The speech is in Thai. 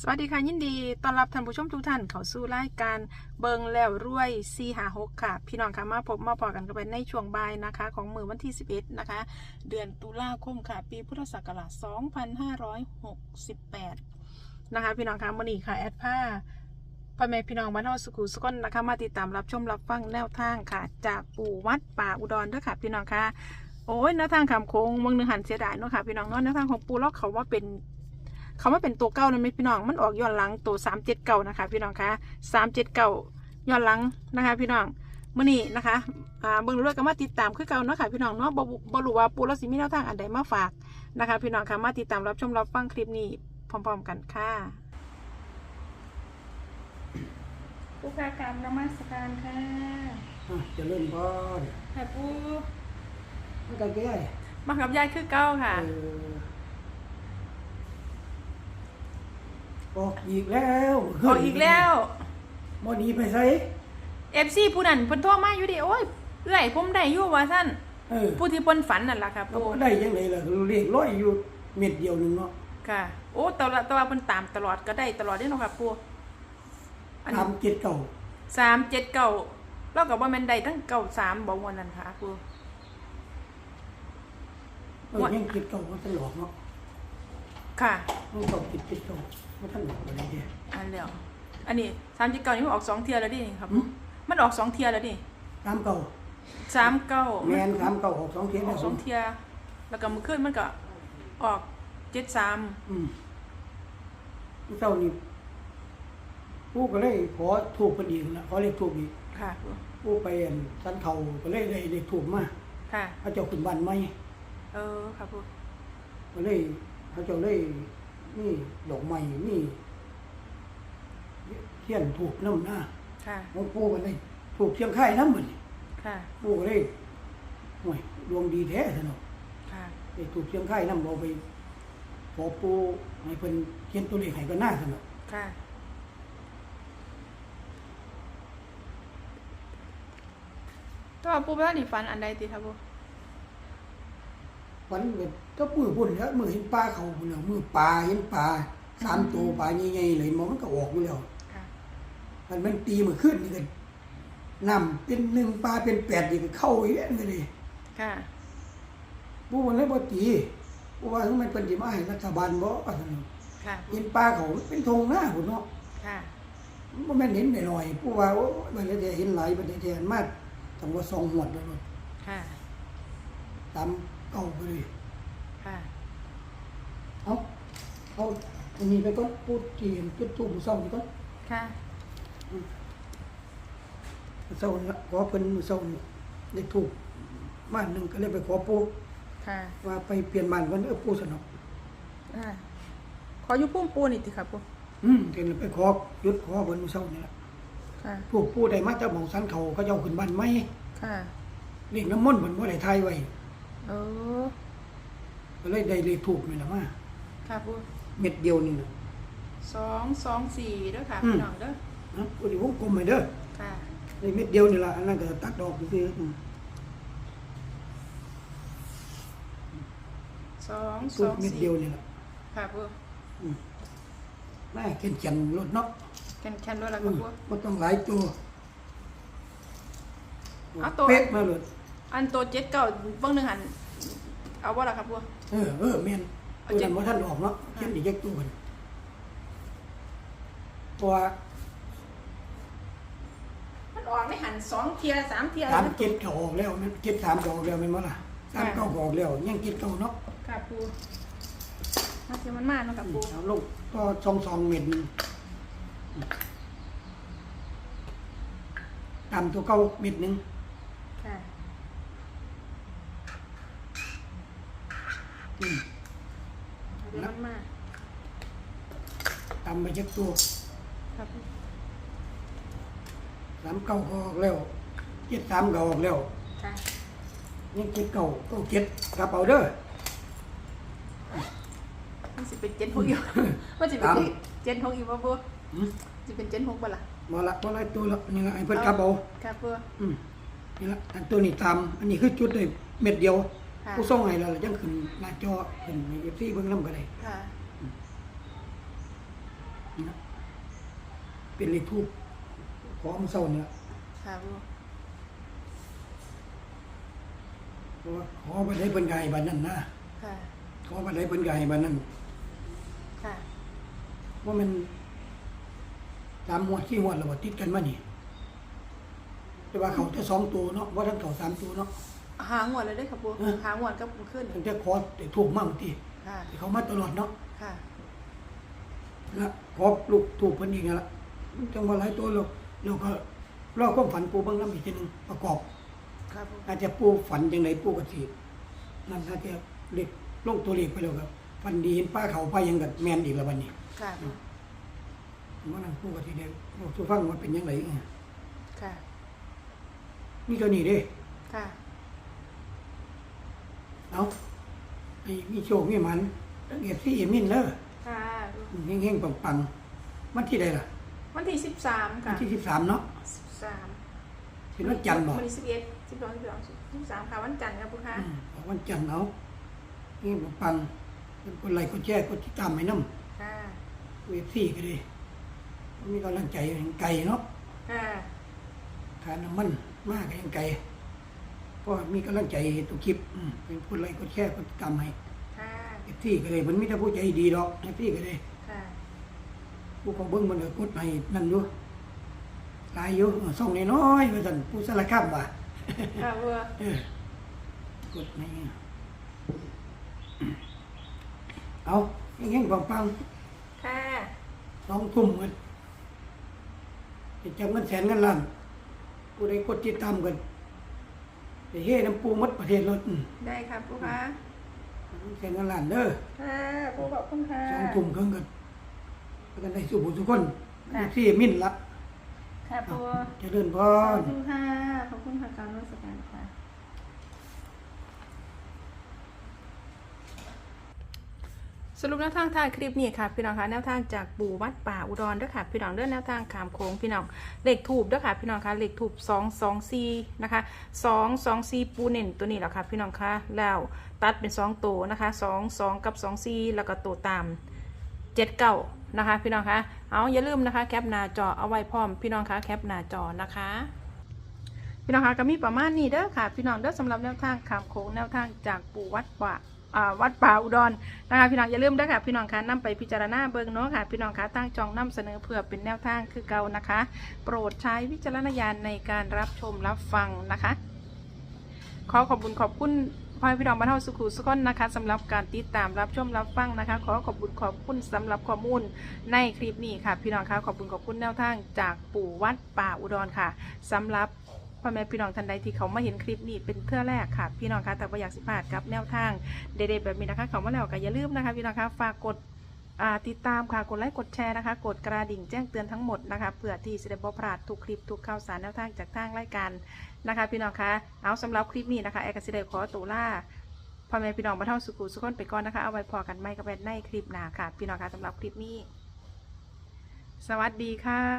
สวัสดีค่ะ ยินดีต้อนรับท่านผู้ชมทุกท่านเข้าสู่รายการเบิงแล้วรวยซีหาหกค่ะ พี่น้องค่ะมาพบมาพอกันกันไปในช่วงบ่ายนะคะ ของมือวันที่ 11 นะคะ เดือนตุลาคมค่ะ ปีพุทธศักราช 2568 นะคะ พี่น้องค่ะมื่อนี้ค่ะ แอดผ้าพ่อแม่พี่น้องบ้านเฮาสุขุสุกนนะคะ มาติดตามรับชมรับฟังแนวทางค่ะ จากปู่วัดป่าอุดรด้วยค่ะ พี่น้องค่ะโอ้ยแนวทางคำโค้งเมืองหนึงหันเสียดายเนาะค่ะพี่น้องเนาะแนวทางของปู่แล้วเขาว่าเป็น เขามาเป็นตัวเก้านั่นไหมพี่น้อง มันออกย้อนหลังตัวสามเจ็ดเก้านะคะ พี่น้องคะสามเจ็ดเก้าย้อนหลังนะคะ พี่น้องมื่อนี้นะคะอ่าเบิ่งเรื่องก็มาติดตามคือเก่าเนาะค่ะพี่น้องเนาะบ่บ่บ่รู้ว่าปูแล้วสิมีแนวทางอันใดมาฝากนะคะ พี่น้องคะมาติดตามรับชมรับฟังคลิปนี้พร้อม ๆ กันค่ะผู้การกรรมนมัสการค่ะอะเจะเล่นพอเนี่ยค่ะปูมันก็แก่มากับยายคือเก้าค่ะ เออ ออกอีกแล้วออกอีกแล้วมอนี้ไปใส่เอฟซีผู้นั้นเพิ่นโทรมาอยู่ดิโอ้ยเอื้อยผมได้อยู่ว่าซั่นเออผู้ที่เพิ่นฝันนั่นล่ะค่ะเราปูก็ได้ยังไงล่ะเรียกร้อยอยู่เม็ดเดียวหนึงเนาะค่ะ โอ้แตลอดแต่ว่าเพิ่นตามตลอดก็ได้ตลอดเด้เนาะค่ะปูอันตามเจ็ดเก่าสามเจ็ดเก้าเราก็บ่แม่นได้ทั้งเก้าสามบ่ม่วนนั่นค่ะปูเออยังเจ็ดเก่ามันตลอดเนาะค่ะ มันต้องเจ็ดเจ็ดเก่ามันตลอดอะไรเดียอันแล้วอันนี้สามเจ็ดเก้านี่มันออกสองเทียแล้วดิครับหืมมันออกสองเทียแล้วดิตามเก่าสามเก้าแมนตามเก่าออกสองเทียนออกสองเทีย แล้วก็มื้อคืนมันก็ออกเจ็ดสามอืมเจ้านี่ผู้ก็เลยขอถูกพอดีนะขอเลขถูกอีกค่ะปูผู้ไปอันสันเขาก็เลยได้เลขถูกมาค่ะพระเจ้าขึ้นบ้านไหมเออค่ะปูก็เลยเขาเจ้าเลย นี่ดอกไม้นี่เทียนถูกน้ำหน้าค่ะของปู่กันเลยถูกเชียงไข่น้ำมันนี่ค่ะปู่ก็เลยห่วยดวงดีแท้สนอกค่ะได้ถูกเชียงไข่น้ำเราไปขอปู่ให้เพิ่นเขียนตัวเลขให้กันหน้าสนอกค่ะแตัวาปูไปว่านี่ฝันอันใดติครับปู วันเบ็ดก็มือพุ่นแล้วมือเห็นปลาเขาพุ่นแล้วมือปลาเห็นปลาสามตัวปลาใหญ่ๆเลยหมอมันก็ออกอยู่แล้วค่ะ มันมันตีมือขึ้นนี่กันนำเป็นหนึ่งปลาเป็นแปดนี่ก็เข้าอีกแล้วนี่เลยค่ะ ผู้มันเลยบ่ตีผู้ว่าทำไมเป็นสิมาให้รัฐบาลบ่ว่าซั่นน่ะค่ะ เห็นปลาเขาเป็นธงหน้าพุ่นเนาะ ค่ะมันบ่แม่นเห็นหน่อยๆผู้ว่าโอ้ยมันจะเห็นหลายประเทศอันมาต้องว่าสองหวดแล้วเนาะค่ะ ตาม เก่าไปเลยค่ะ เอาเอาอันนี้ไปก่อนพูดที่เห็นจุดทูปมื้อเช้านี่ก่อนค่ะมื้อเช้านี่ละขอเพิ่นมื้อเช้านี่ได้ทูปบ้านหนึงก็เลยไปขอปู่ค่ะ ว่าไปเปลี่ยนบ้านวันเออปู่สนอกอ่าขออยู่ปุ้มปูนี่ติครับปูอืมเดี๋ยวไปขอหยุดขอเพิ่นมื้อเช้านี่ละค่ะ พวกผู้ใดมาจากหมองสันเขาเขาเจ้าขึ้นบ้านไหมค่ะ เรียกน้ำมนต์เหมือนว่าได้ทายไว้ เออก็เลยได้เลยถูกนี่แหละมาค่ะปูเม็ดเดียวนี่นะสองสองสี่เด้อค่ะอืมพี่น้องเด้อนะกูดิวงกลมไปเด้อค่ะในเม็ดเดียวนี่ละอันนั้นก็ตัดดอกคือๆอืมสองสถูอกงเม็ดสี่เดียวนี่ละค่ะปูอืมน่าเข็นจันรถเนาะแคนแคนด้วยละคอืรับมปู มันต้องหลายตัวเอาตัว เป๊ะมาเลย อันตัวเจ็ดเก้าเบิ้งหนึ่งหันเอาว่าละครับปูเออเออแม่นเอาตัวเจ็นั้ดนว่าท่านออกเนาะเขียนอีกแยกตัวกันเพราะว่ามันออกไม่หันสองเทียสามเทียสามเจ็ดก็ออกแล้วมันเจ็ดสามก็ออกแล้วแม่นบ่ล่ะสามเก้าก็ออกแล้วยังเจ็ดเก้าเนาะค่ะปูมาเทียมันมาเนาะครับปูเอาลูกก็สองสองเม็ดนี่ตามตัวเก้าเม็ดหนึ่งค่ะ อืม เดี๋ยวมันมา ตามไปเช็คตัวครับปูสามเก้าก็ออกแล้วเจ็ดสามก็ออกแล้วค่ะยังเจ็ดเก้าเก้าเจ็ดกระเป๋าเด้อ มันสิเป็นเจ็ดหกอยู่ มันสิเป็นตามเจ็ดหกอยู่บ่ปูอืมสิเป็นเจ็ดหกบ่ล่ะมาละมาละตัวละนี่ละไอ้เพิ่นกระเป๋าครับปูอืมนี่ละอันตัวนี้ตามอันนี้คือจุดเลยเม็ดเดียวค่ะผู้ส่งให้แล้วล่ะจังขึ้นหน้าจอขึ้นในเอฟซีเบิ่งนำก็ได้ค่ะ นะเป็นเลขทูปขอมาเศร้าเนี่ยค่ะปูเพราะว่าขอไปได้เพิ่นไก่บันนั้นนะค่ะ ขอไปได้เพิ่นไก่บันนั้นค่ะ ว่ามันสามหมวดขี้หมวดระบติดกันมานี่แต่ว่าเขาจะสองตัวเนาะว่าทั้งเขาสามตัวเนาะ หางวดเลยได้อค่ะปูเออ หางวดก็ปูขึ้นตั้งแต่คอร์สแต่ถูกมั่งทีค่ะเขามาตลอดเนาะ ค่ะ นะขอลูกถูกเพิ่นอีกนั่นละจังว่าหลายตัวเราเราก็รอความฝันปูเบางน้ำอีกทีหนึงประกอบค่ะปูอาจจะปูฝันจังไดปูก็สินั่นอาจจะเล็กลงตัวเลขไปแล้วครับฝันดีเห็นป้าเขาป้ายังกับแมนอีกแล้วบัดนี้ค่ะปูว่านั่นปูก็สิได้บอกสู่ฟังว่าเป็นยังไงเออค่ะมีตัวนี้เด้ ค่ะ เอาไอ้มีโชคมีหมันตั้งเก็บที่เอมินเด้อค่ะปู เฮงๆปังๆวันที่ใดล่ะ วันที่สิบสามวัค่ะนที่13เนาะสิบสามเป็นวันจันทร์บ่วันที่สิบเอ็ดสิบสองสิบสองสิบสามค่ะวันจันทร์ครับปูค่ะอืมวันจันทร์เอาเฮงปังๆเป็นคนไลค์คนแชร์คนติดตามให้นำค่ะเวฟซี่ก็ดีมีกำลังใจไก่เนาะ ค่ะทานน้ำมันมากยังไก่เพราะมีกำลังใจตุกคลิปอืมเป็นคนไลค์คนแชร์คนติดตามให้ค่ะเอฟซี่ก็เลยมันไมแต่ได้ผู้ใจดีดอกเอฟซี่ก็เลย ค่ะผู้เขาเบิ้งมันก็กดให้นั่นอยู่หลายอยู่เออส่องน้อยๆว่าซั่นผู้สารคามว่าค่ะปูเออกดให้เอาเฮงๆปังค่ะๆสองทุ่มกันจะจับเงินแสนเงินล้านผู้ใดกดติดตามกันไปเฮ้น้ำปูหมดประเทศรถอืมได้ครับปูค่ะ แสนเงินล้านเด้อค่ะปูขอบคุณค่ะสองทุ่มครึ่งกันแล้วกันได้สุบุทุกคนค่ะที่มินละค่ะปูเจะเดินพขอรบคุณค่ะขอบคุณค่ะการรัชการค่ะ สรุปแนวทางท้ายคลิปนี้ค่ะพี่น้องคะแนวทางจากปู่วัดป่าอุดรเด้วยค่ะพี่น้องเรื่องแนวทางขามโค้งพี่น้องเหล็กถูบเด้วยค่ะพี่น้องคะเหล็กถูบสองสองซีนะคะสองสองซีปูเน่นตัวนี้แหละค่ะพี่น้องคะแล้วตัดเป็นสองตัวนะคะสองสองกับสองซีแล้วก็ตัวตามเจ็ดเก้านะคะพี่น้องคะเอาอย่าลืมนะคะแคปหน้าจอเอาไว้พร้อมพี่น้องคะแคปหน้าจอนะคะพี่น้องคะก็มีประมาณนี้เด้อค่ะ พี่น้องเด้อสำหรับแนวทางขามโค้งแนวทางจากปู่วัดป่า วัดป่าอุดรนะคะพี่น้องอย่าลืมด้อค่ะพี่น้องคะนำไปพิจารณาเบิ่งเนาะค่ะ พี่น้องคะตั้งจองนำเสนอเพื่อเป็นแนวทางคือเก่านะคะ โปรดใช้วิจารณญาณในการรับชมรับฟังนะคะ ขอขอบคุณขอบคุณพ่อพี่น้องบ้านเฮาสุขุสุขนนะคะสำหรับการติดตามรับชมรับฟังนะคะ ขอขอบคุณขอบคุณสำหรับข้อมูลในคลิปนี้ค่ะ พี่น้องคะขอบคุณขอบคุณแนวทางจากปู่วัดป่าอุดรค่ะสำหรับ พ่อแม่พี่น้องท่านใดที่เขามาเห็นคลิปนี้เป็นเพื่อแรกค่ะ พี่น้องคะแต่ว่าอยากสิพลาดกับแนวทางเด็ดๆแบบนี้นะคะเขามาแล้วก็อย่าลืมนะคะพี่น้องคะฝากกดติดตามค่ะ กดไลค์กดแชร์นะคะ กดกระดิ่งแจ้งเตือนทั้งหมดนะคะเพื่อที่จะได้บ่พลาดทุกคลิปทุกข่าวสารแนวทางจากทางรายการนะคะ พี่น้องคะเอาสำหรับคลิปนี้นะคะแอร์กสิเดขอตัวล่าพ่อแม่พี่น้องมาเท่าสุขุสุขคนไปก่อนนะคะ เอาไว้พอกันไม่กับแนในคลิปหน้าค่ะ พี่น้องคะสำหรับคลิปนี้ สวัสดีค่ะ